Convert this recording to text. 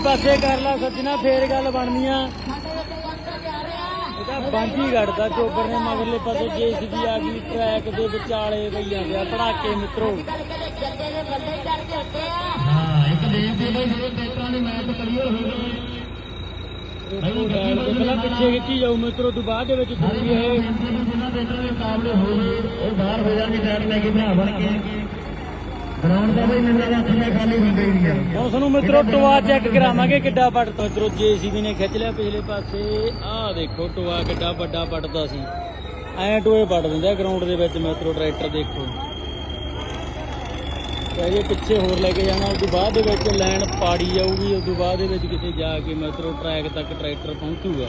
ਪਾਸੇ ਕਰ ਲਾ ਸੱਜਣਾ ਫੇਰ ਗੱਲ ਬਣਨੀ ਆ ਇਹਦਾ ਬਾਂਝੀ ਘੜਦਾ ਚੋਬਰ ਨੇ ਮਗਰਲੇ ਪਾਸੇ ਜੇਸੀਬੀ ਆ ਗਈ ਟਰੈਕ ਦੇ ਵਿਚਾਲੇ ਜਾਂਦੇ ਆ ਪੜਾਕੇ ਮਿੱਤਰੋ ਹਾਂ ਇੱਕ ਦੇਖ ਦੇ ਬਈ ਜਿਹੜੇ ਟਰੈਕਟਰਾਂ ਦੇ ਮੈਚ ਕਲੀਅਰ ਹੋ ਗਏ ਦੇਖੋ ਡਾਇਲ ਦੇ ਪਹਿਲਾਂ ਪਿੱਛੇ ਖਿੱਚੀ ਜਾਊ ਮਿੱਤਰੋ ਤੋਂ ਬਾਅਦ ਦੇ ਵਿੱਚ ਤੁਸੀਂ ਇਹ ਜਿਨ੍ਹਾਂ ਟਰੈਕਟਰਾਂ ਦੇ ਮੁਕਾਬਲੇ ਹੋ ਗਏ ਉਹ ਬਾਹਰ ਹੋ ਜਾਣਗੇ ਟਾਇਰ ਲੈ ਕੇ ਭਰਾ ਬਣ ਕੇ ਗਰਾਊਂਡ ਦਾ ਬਈ ਮੇਰੇ ਨਾਲ ਥੱਲੇ ਹੁਣ ਤੁਹਾਨੂੰ ਮਿੱਤਰੋ ਟੋਆ ਚੈੱਕ ਕਰਾਵਾਂਗੇ ਕਿੱਡਾ ਵੱਟਦਾ ਮਿੱਤਰੋ ਜੇਸੀਬੀ ਨੇ ਖਿੱਚ ਲਿਆ ਪਿਛਲੇ ਪਾਸੇ। ਆਹ ਦੇਖੋ ਟੋਆ ਕਿੱਡਾ ਵੱਡਾ ਵੱਟਦਾ ਸੀ। ਐਂ ਟੋਏ ਵੱਟ ਦਿੰਦਾ ਗਰਾਊਂਡ ਦੇ ਵਿੱਚ ਮਿੱਤਰੋ, ਟਰੈਕਟਰ ਦੇਖੋ। ਇਹ ਪਿੱਛੇ ਹੋਰ ਲੈ ਕੇ ਜਾਣਾ ਉਸ ਤੋਂ ਬਾਅਦ ਦੇ ਵਿੱਚ ਲਾਈਨ ਪਾੜੀ ਜਾਊਗੀ ਉਸ ਤੋਂ ਬਾਅਦ ਦੇ ਵਿੱਚ ਕਿਤੇ ਜਾ ਕੇ ਮਿੱਤਰੋ ਟਰੈਕ ਤੱਕ ਟਰੈਕਟਰ ਪਹੁੰਚੂਗਾ।